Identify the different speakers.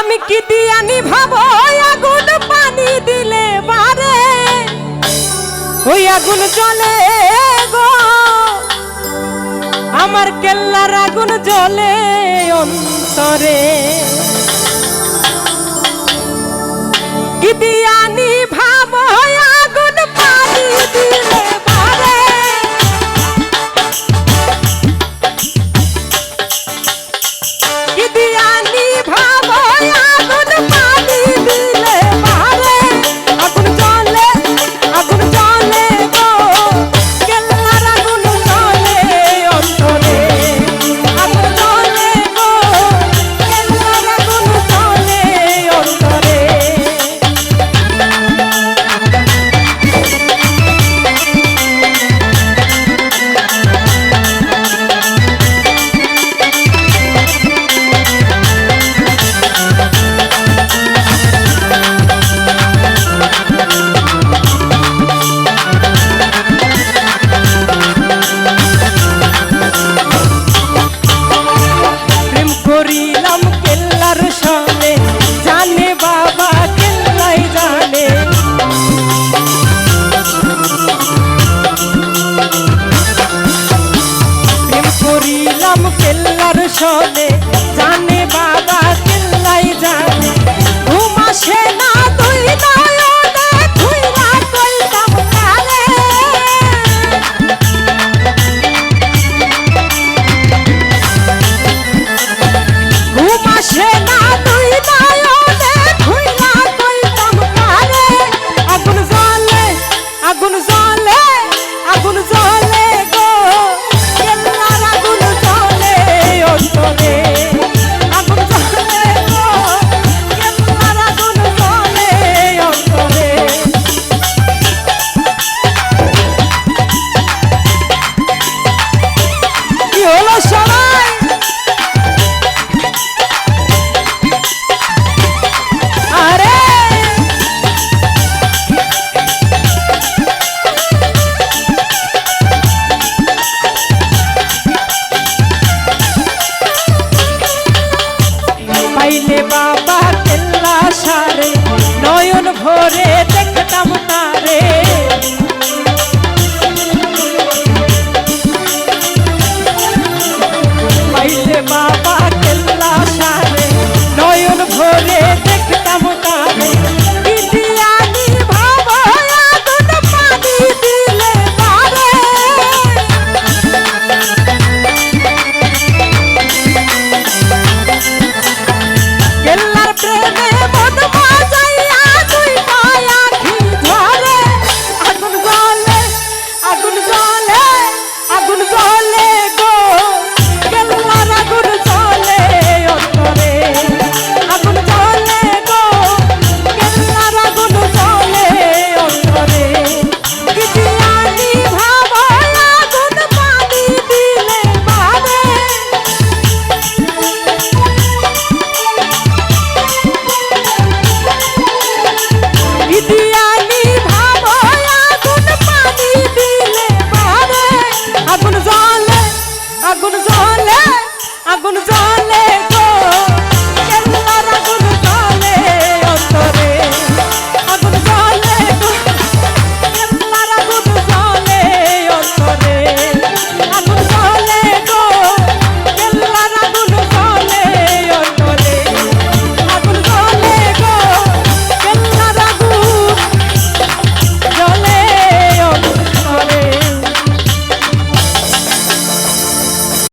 Speaker 1: আমি কি দিয়ানি ভাব? আগুন পানি দিলে বারে ওই আগুন চলে গো। আমার কেল্লার আগুন জ্বলে অন্তরে। আসলে জানে বা Bye.